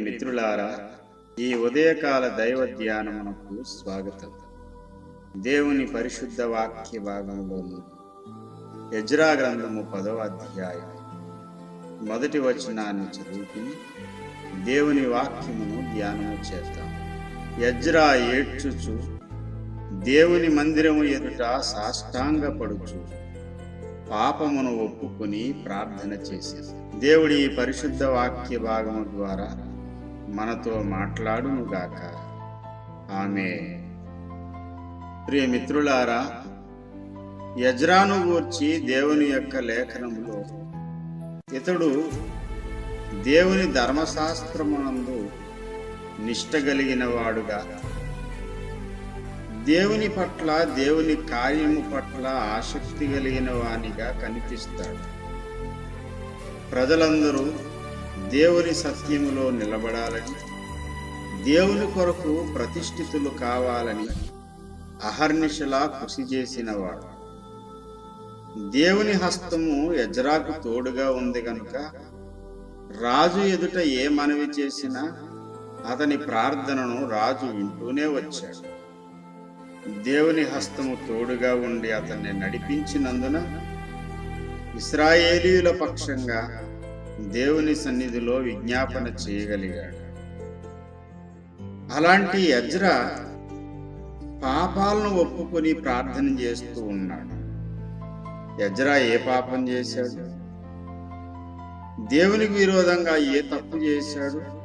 మిత్రులారా ఈ ఉదయకాల దైవ ధ్యానమునకు స్వాగతం. దేవుని పరిశుద్ధ వాక్య భాగంలోని యజ్రా గ్రంథము పదవ అధ్యాయం మొదటి వచనాన్ని చదువుకుని దేవుని వాక్యమును ధ్యానము చేద్దాం. యజ్రా ఏడ్చుచు దేవుని మందిరము ఎదుట సాష్టాంగపడుచు పాపమును ఒప్పుకొని ప్రార్థన చేసేది దేవుడి ఈ పరిశుద్ధ వాక్య భాగము ద్వారా మనతో మాట్లాడునుగాక. ఆమె ప్రియమిత్రులారా యజ్రాను గూర్చి దేవుని యొక్క లేఖనంలో ఇతడు దేవుని ధర్మశాస్త్రమునందు నిష్ట కలిగిన వాడుగా దేవుని పట్ల దేవుని కార్యము పట్ల ఆసక్తి కలిగిన వానిగా కనిపిస్తాడు. ప్రజలందరూ దేవుని సత్యములో నిలబడాలని దేవుని కొరకు ప్రతిష్ఠితులు కావాలని అహర్నిశలా కృషి చేసినవాడు. దేవుని హస్తము యజ్రాకు తోడుగా ఉంది కనుక రాజు ఎదుట ఏ మనవి చేసినా అతని ప్రార్థనను రాజు వింటూనే వచ్చాడు. దేవుని హస్తము తోడుగా ఉండి అతన్ని నడిపించినందున ఇస్రాయేలీయుల పక్షంగా దేవుని సన్నిధిలో విజ్ఞాపన చేయగలిగాడు. అలాంటి యజ్రా పాపాలను ఒప్పుకొని ప్రార్థన చేస్తూ ఉన్నాడు. యజ్రా ఏ పాపం చేశాడు? దేవునికి విరోధంగా ఏ తప్పు చేశాడు?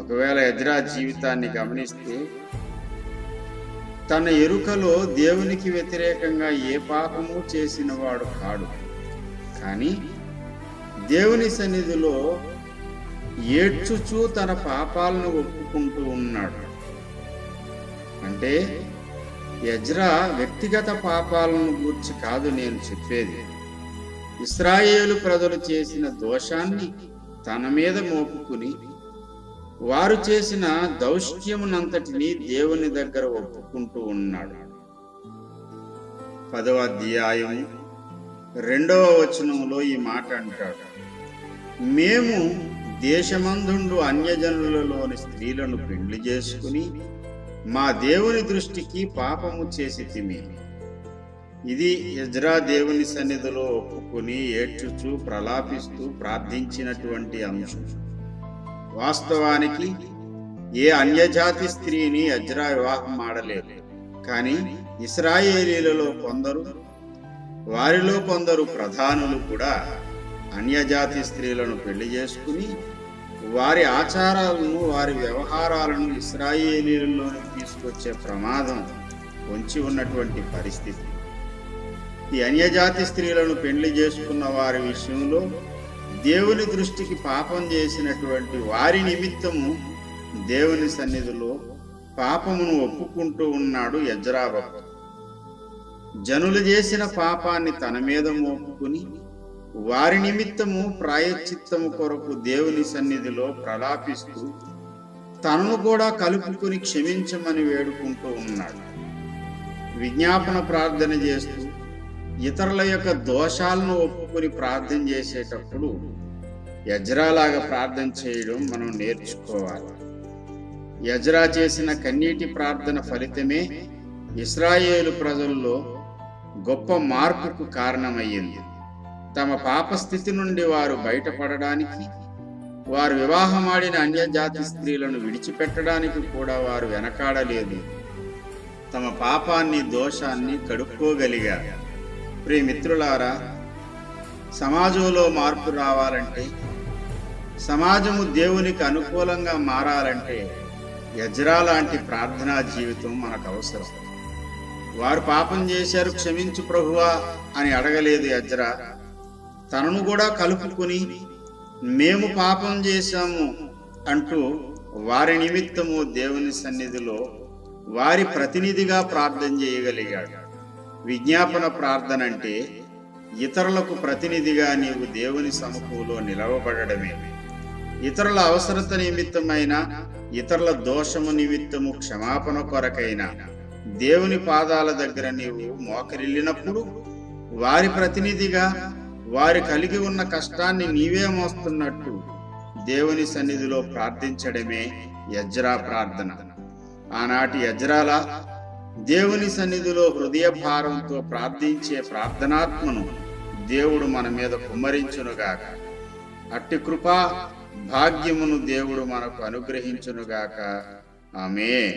ఒకవేళ యజ్రా జీవితాన్ని గమనిస్తే తన ఎరుకలో దేవునికి వ్యతిరేకంగా ఏ పాపము చేసిన వాడు కాడు. కానీ దేవుని సన్నిధిలో ఏడ్చుచూ తన పాపాలను ఒప్పుకుంటూ ఉన్నాడు. అంటే యజ్రా వ్యక్తిగత పాపాలను గూర్చి కాదు నేను చెప్పేది. ఇస్రాయేలు ప్రజలు చేసిన దోషాన్ని తన మీద మోపుకుని వారు చేసిన దౌష్ట్యమునంతటిని దేవుని దగ్గర ఒప్పుకుంటూ ఉన్నాడు. పదవ అధ్యాయం రెండవ వచనంలో ఈ మాట అంటాడు. మేము దేశమందుండు అన్యజనులలోని స్త్రీలను పెండ్లి చేసుకుని మా దేవుని దృష్టికి పాపము చేసి తిమి ఇది యజ్రా దేవుని సన్నిధిలో ఒప్పుకుని ఏడ్చుచూ ప్రలాపిస్తూ ప్రార్థించినటువంటి అంశం. వాస్తవానికి ఏ అన్యజాతి స్త్రీని యజ్రా వివాహం ఆడలేదు. కానీ ఇస్రాయేలీలలో కొందరు వారిలో కొందరు ప్రధానులు కూడా అన్యజాతి స్త్రీలను పెళ్ళి చేసుకుని వారి ఆచారాలను వారి వ్యవహారాలను ఇస్రాయేలీలలోకి తీసుకొచ్చే ప్రమాదం పొంచి ఉన్నటువంటి పరిస్థితి. ఈ అన్యజాతి స్త్రీలను పెళ్ళి చేసుకున్న వారి విషయంలో దేవుని దృష్టికి పాపం చేసినటువంటి వారి నిమిత్తము దేవుని సన్నిధిలో పాపమును ఒప్పుకుంటూ ఉన్నాడు యజ్రాబాబు జనులు చేసిన పాపాన్ని తన మీద మోపుకుని వారి నిమిత్తము ప్రాయశ్చిత్తము కొరకు దేవుని సన్నిధిలో ప్రలాపిస్తూ తనను కూడా కలుపుకుని క్షమించమని వేడుకుంటూ ఉన్నాడు. విజ్ఞాపన ప్రార్థన చేస్తూ ఇతరుల యొక్క దోషాలను ఒప్పుకొని ప్రార్థన చేసేటప్పుడు యజ్రాలాగా ప్రార్థన చేయడం మనం నేర్చుకోవాలి. యజ్రా చేసిన కన్నీటి ప్రార్థన ఫలితమే ఇస్రాయేలు ప్రజల్లో గొప్ప మార్పుకు కారణమయ్యింది. తమ పాప స్థితి నుండి వారు బయటపడడానికి వారు వివాహమాడిన అన్యజాతి స్త్రీలను విడిచిపెట్టడానికి కూడా వారు వెనకాడలేదు. తమ పాపాన్ని దోషాన్ని కడుక్కోగలిగారు. ప్రియ మిత్రులారా సమాజంలో మార్పు రావాలంటే సమాజము దేవునికి అనుకూలంగా మారాలంటే యజ్రా లాంటి ప్రార్థనా జీవితం మనకు అవసరం. వారు పాపం చేశారు క్షమించు ప్రభువా అని అడగలేదు యజ్రా. తనను కూడా కలుపుకుని మేము పాపం చేశాము అంటూ వారి నిమిత్తము దేవుని సన్నిధిలో వారి ప్రతినిధిగా ప్రార్థన చేయగలిగాడు. విజ్ఞాపన ప్రార్థన అంటే ఇతరులకు ప్రతినిధిగా నీవు దేవుని సముఖంలో నిలవబడమే ఇతరుల అవసరత నిమిత్తమైన ఇతరుల దోషము నిమిత్తము క్షమాపణ కొరకైనా దేవుని పాదాల దగ్గర నీవు మోకరిల్లినప్పుడు వారి ప్రతినిధిగా వారి కలిగి ఉన్న కష్టాన్ని నీవే మోస్తున్నట్టు దేవుని సన్నిధిలో ప్రార్థించడమే యజ్రా ప్రార్థన. ఆనాటి యజ్రాల దేవుని సన్నిధిలో హృదయ భారంతో ప్రార్థించే ప్రార్థనాత్మను దేవుడు మన మీద కుమ్మరించునుగాక. అట్టి కృపా భాగ్యమును దేవుడు మనకు అనుగ్రహించునుగాక. ఆమె